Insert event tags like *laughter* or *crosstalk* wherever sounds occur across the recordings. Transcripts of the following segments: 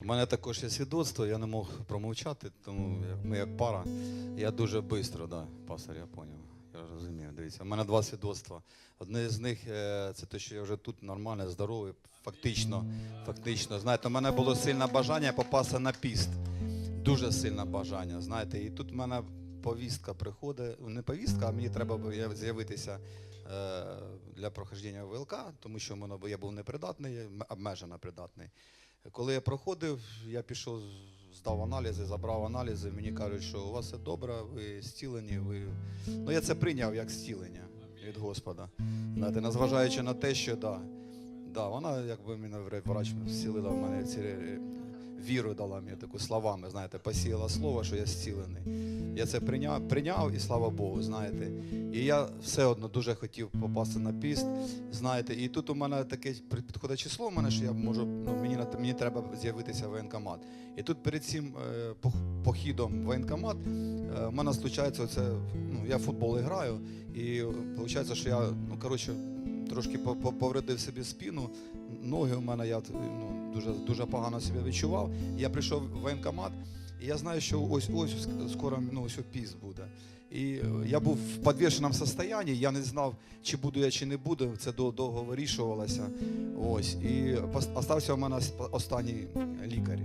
У мене також є свідоцтво, я не мог промовчати, тому ми як пара. Я дуже швидко, да, пастор, я зрозумів. Я розумію. Дивіться, у мене два свідоцтва. Одне з них е, це те, що я вже тут нормально, здоровий, фактично. Фактично, знаєте, у мене було сильне бажання попасти на піст. Дуже сильне бажання. Знаєте, і тут в мене повістка приходить. Не повістка, а мені треба з'явитися е, для прохождення ВЛК, тому що я був непридатний, обмежено придатний. Коли я проходив, я пішов, здав аналізи, забрав аналізи. Мені кажуть, що у вас все добре, ви зцілені. Ви... Ну я це прийняв як зцілення від Господа. Знаєте, незважаючи на те, що да, да, вона, якби мене вра- врач зцілила в мене ці віру дала мені таку словами, знаєте, посіяла слово, що я зцілений. Я це прийняв, прийняв і слава Богу, знаєте. І я все одно дуже хотів попасти на піст, знаєте. І тут у мене таке підходить число, у мене що я можу, ну мені мені треба з'явитися в воєнкомат. І тут перед цим е, похідом в воєнкомат е, в мене случається оце, ну я в футбол граю, і виходить, що я, ну коротше, трошки по- по- повредив собі спину, ноги у мене я ну, дуже, дуже погано себе відчував. Я прийшов в воєнкомат, і я знаю, що ось ось скоро ну, ось піс буде. І е, я був в підвішеному стані, я не знав, чи буду я, чи не буду. Це довго вирішувалося. Ось. І остався у мене останній лікар.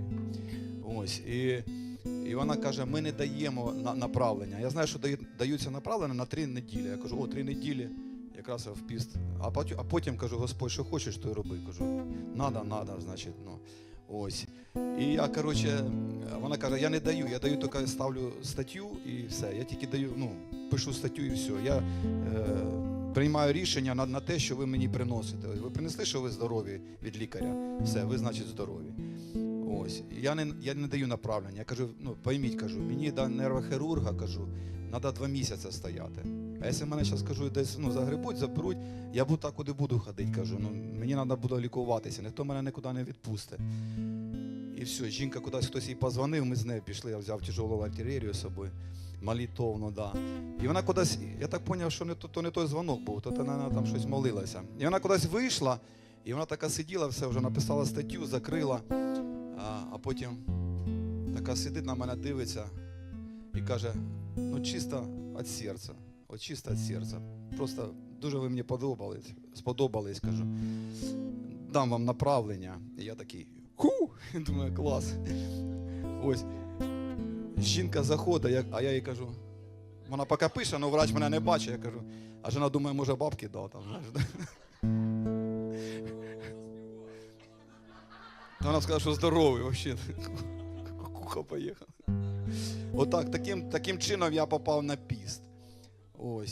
Ось. І, і вона каже: ми не даємо на, направлення. Я знаю, що дають, даються направлення на три неділі. Я кажу, о, три неділі. Якраз в піст. А потім, а потім кажу, Господь, що хочеш, то й роби. Кажу, надо, надо, значить, ну. Ось. І я, коротше, вона каже, я не даю, я даю тільки ставлю статтю і все. Я тільки даю, ну, пишу статтю і все. Я е, приймаю рішення на, на те, що ви мені приносите. Ви принесли, що ви здорові від лікаря. Все, ви, значить, здорові. Ось. Я не, я не даю направлення. Я кажу, ну пойміть, кажу, мені до нервохірурга кажу, треба два місяці стояти. А якщо мене зараз кажу, десь ну, загребуть, заберуть, я буду так, куди буду ходити, кажу. Ну, мені треба буде лікуватися, ніхто мене нікуди не відпустить. І все, жінка кудись хтось їй позвонив, ми з нею пішли, я взяв тяжелу артилерію з собою, молитовну, да. І вона кудись, я так зрозумів, що не, то, то не той дзвонок був, то вона там щось молилася. І вона кудись вийшла, і вона така сиділа, все вже написала статтю, закрила, а, а потім така сидить на мене, дивиться і каже: ну чисто від серця, от чисто від серця. Просто дуже ви мені подобались, сподобались, кажу. Дам вам направлення. І я такий, ху! *laughs* Думаю, клас. *laughs* Ось. Жінка заходить, а я їй кажу. Вона поки пише, але врач мене не бачить. Я кажу, а жена думає, може бабки дав там. *laughs* Вона сказала, что здоровый вообще. Куха поехала. Отак, таким, таким чином я попав на піст. Ось.